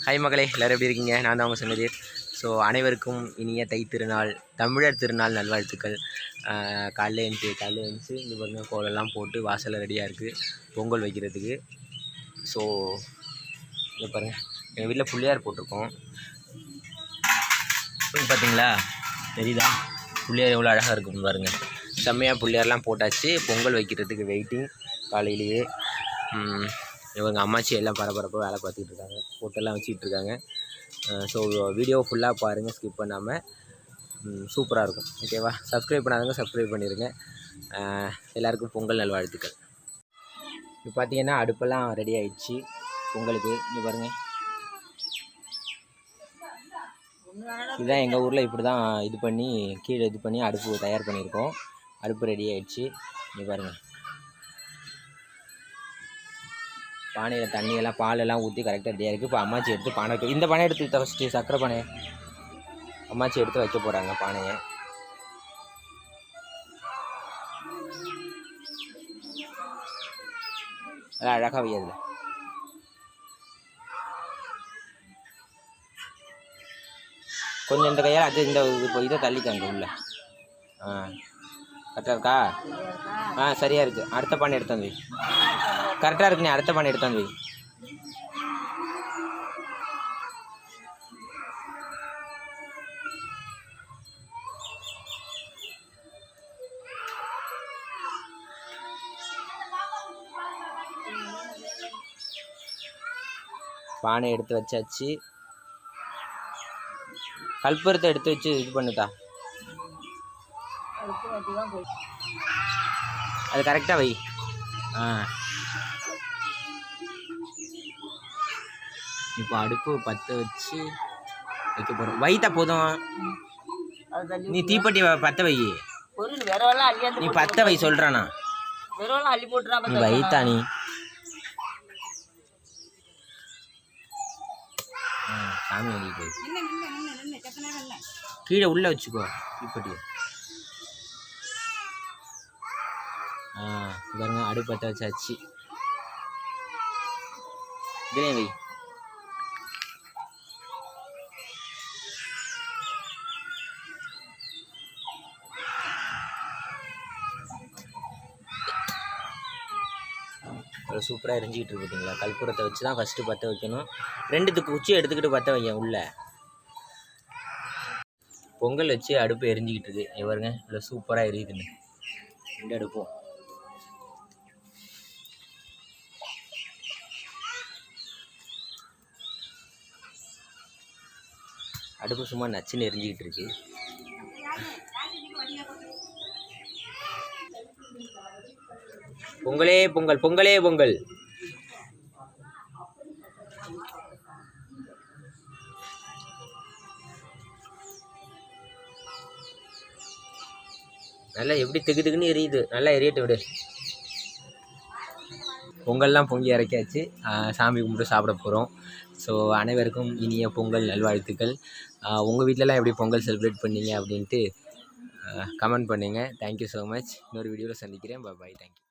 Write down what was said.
Hi மகளே எல்லோரும் எப்படி இருக்கீங்க? நான் தான் அவங்க சொன்னதீர் ஸோ அனைவருக்கும் இனிய தை திருநாள் தமிழர் திருநாள் நல்வாழ்த்துக்கள். காலையில் காலைல எழுந்துச்சு காலைல எழுந்துச்சு இந்த பாருங்கள் கோலம்லாம் போட்டு வாசலில் ரெடியாக இருக்குது பொங்கல் வைக்கிறதுக்கு. ஸோ இங்கே பாருங்கள் எங்கள் வீட்டில் புள்ளியார் போட்டிருக்கோம். பார்த்தீங்களா தெரியுதா? புள்ளியார் எவ்வளோ அழகாக இருக்கும் பாருங்கள் செம்மையாக புள்ளியார்லாம் போட்டாச்சு பொங்கல் வைக்கிறதுக்கு வெயிட்டிங் காலையிலேயே. இவங்க அம்மாச்சி எல்லாம் பரபரப்பாக வேலை பார்த்துக்கிட்டு இருக்காங்க ஃபோட்டோலாம் வச்சுக்கிட்டு இருக்காங்க ஸோ வீடியோ ஃபுல்லாக பாருங்கள் ஸ்கிப் பண்ணாமல் சூப்பராக இருக்கும். ஓகேவா சப்ஸ்கிரைப் பண்ணாதவங்க சப்ஸ்கிரைப் பண்ணிடுங்க எல்லாருக்கும் பொங்கல் நல்வாழ்த்துக்கள். இப்போ பார்த்தீங்கன்னா அடுப்பெல்லாம் ரெடி ஆயிடுச்சு. பொங்கலுக்கு இங்கே பாருங்கள் இதுதான் எங்கள் ஊரில் இப்படி தான் இது பண்ணி கீழே இது பண்ணி அடுப்பு தயார் பண்ணியிருக்கோம். அடுப்பு ரெடி ஆயிடுச்சு. இங்கே பாருங்கள் பானையில் தண்ணியெல்லாம் பாலெல்லாம் ஊற்றி கரெக்டாக ரெடியாக இருக்குது இப்போ அம்மாச்சி எடுத்து பானை வைக்க இந்த பானை எடுத்து ஃபஸ்ட்டு சக்கரை பானை அம்மாச்சி எடுத்து வைக்க போகிறாங்க பானையை. அதான் அழகாக வையதில்ல கொஞ்சம் இந்த கையால் அது இந்த இப்போ இதை தள்ளிக்காங்க உள்ள. ஆ. கரெக்டாக இருக்கா? ஆ சரியாக இருக்குது அடுத்த பானை எடுத்து வந்து கரெக்டாக இருக்கு நீ அடுத்த பானை எடுத்து வந்து வை. பானை எடுத்து வச்சாச்சு. கற்பூரத்தை எடுத்து வச்சு இது பண்ணுதா? அது கரெக்டாக வை. ஆ. இப்போ அடுப்பு பற்ற வச்சு வைக்க போகிறோம் வைத்தா போதும். நீ தீப்பெட்டி பற்ற வை. நீ பற்ற வை சொல்கிறானா நீ வைத்தா நீ. ஆ, சாமி வெளியிட்டு கீழே உள்ளே வச்சுக்கோ தீப்பெட்டி ஆ பாருங்க அடுப்பு பற்ற வச்சாச்சு. இதுலேயும் வை சூப்பராக எரிஞ்சிக்கிட்டு இருக்கு பார்த்தீங்களா கற்பூரத்தை வச்சு தான் ஃபஸ்ட்டு பற்ற வைக்கணும். ரெண்டுத்துக்கு குச்சியை எடுத்துக்கிட்டு பற்ற வைங்க உள்ள. பொங்கல் வச்சு அடுப்பு எரிஞ்சிக்கிட்டு இருக்கு. இங்க பாருங்க இவ்வளோ சூப்பராக எரியுதுன்னு. ரெண்டு அடுப்பும். அடுப்பு சும்மா நச்சுன்னு எரிஞ்சிக்கிட்டு இருக்கு. பொங்கலே பொங்கல் பொங்கலே பொங்கல். நல்லா எப்படி திக்கு திக்குன்னு எரியுது. நல்லா எரியட்டு விடு. பொங்கல்லாம் பொங்கி இறக்கியாச்சு. சாமி கும்பிட்டு சாப்பிட போகிறோம் ஸோ அனைவருக்கும் இனிய பொங்கல் நல்வாழ்த்துக்கள். உங்கள் வீட்டிலலாம் எப்படி பொங்கல் செலிப்ரேட் பண்ணீங்க அப்படின்ட்டு கமெண்ட் பண்ணுங்கள் தேங்க்யூ ஸோ மச் இன்னொரு வீடியோவில் சந்திக்கிறேன். Bye thank you